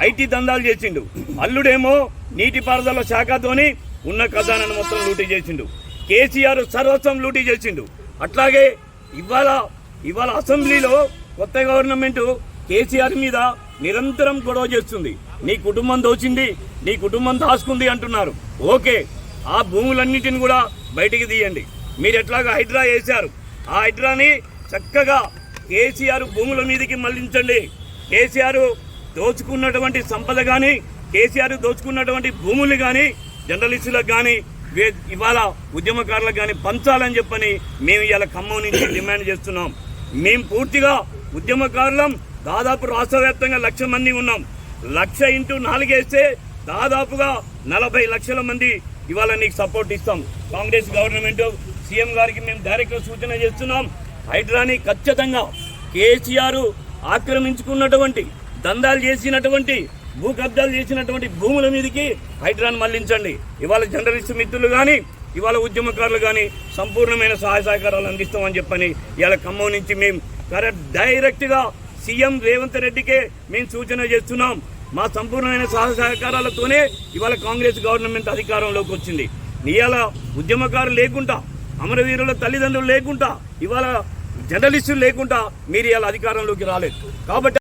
IT దందాలు చేసిండు. అల్లుడేమో నీటిపారుదల శాఖతోని ఉన్న ఖజానాను మొత్తం లూటీ చేసిండు. కేసీఆర్ సర్వస్వం లూటీ చేసిండు. అట్లాగే ఇవాళ ఇవాళ అసెంబ్లీలో కొత్త గవర్నమెంట్ కేసీఆర్ మీద నిరంతరం గొడవ చేస్తుంది. నీ కుటుంబం దోచింది నీ కుటుంబం దాచుకుంది అంటున్నారు. ఓకే ఆ భూములన్నిటిని కూడా బయటికి తీయండి. మీరు ఎట్లాగ హైడ్రా వేశారు? ఆ హైడ్రాని చక్కగా కేసీఆర్ భూముల మీదకి మళ్ళించండి. కేసీఆర్ దోచుకున్నటువంటి సంపద కానీ కేసీఆర్ దోచుకున్నటువంటి భూములు కానీ జర్నలిస్టులకు కానీ ఇవాళ ఉద్యమకారులకు కానీ పంచాలని చెప్పని మేము ఇవాళ ఖమ్మం నుంచి డిమాండ్ చేస్తున్నాం. మేము పూర్తిగా ఉద్యమకారులం దాదాపు రాష్ట్ర వ్యాప్తంగా లక్ష మంది ఉన్నాం. లక్ష ఇంటూ నాలుగేస్తే దాదాపుగా నలభై లక్షల మంది ఇవాళ నీకు సపోర్ట్ ఇస్తాం. కాంగ్రెస్ గవర్నమెంట్ సీఎం గారికి మేము డైరెక్ట్ సూచన చేస్తున్నాం. హైడ్రాని ఖచ్చితంగా కేసీఆర్ ఆక్రమించుకున్నటువంటి దందాలు చేసినటువంటి భూ కబ్జాలు చేసినటువంటి భూముల మీదకి హైడ్రాన్ మళ్ళించండి. ఇవాళ జర్నలిస్టు మిత్రులు కానీ ఇవాళ ఉద్యమకారులు కానీ సంపూర్ణమైన సహాయ సహకారాలు అందిస్తామని చెప్పని ఇవాళ ఖమ్మం నుంచి మేము కరెక్ట్ డైరెక్ట్గా సీఎం రేవంత్ రెడ్డికే మేము సూచన చేస్తున్నాం. మా సంపూర్ణమైన సహాయ సహకారాలతోనే ఇవాళ కాంగ్రెస్ గవర్నమెంట్ అధికారంలోకి వచ్చింది. ఇవాళ ఉద్యమకారులు లేకుండా అమరవీరుల తల్లిదండ్రులు లేకుండా ఇవాళ జర్నలిస్టులు లేకుండా మీరు ఇవాళ అధికారంలోకి రాలేదు. కాబట్టి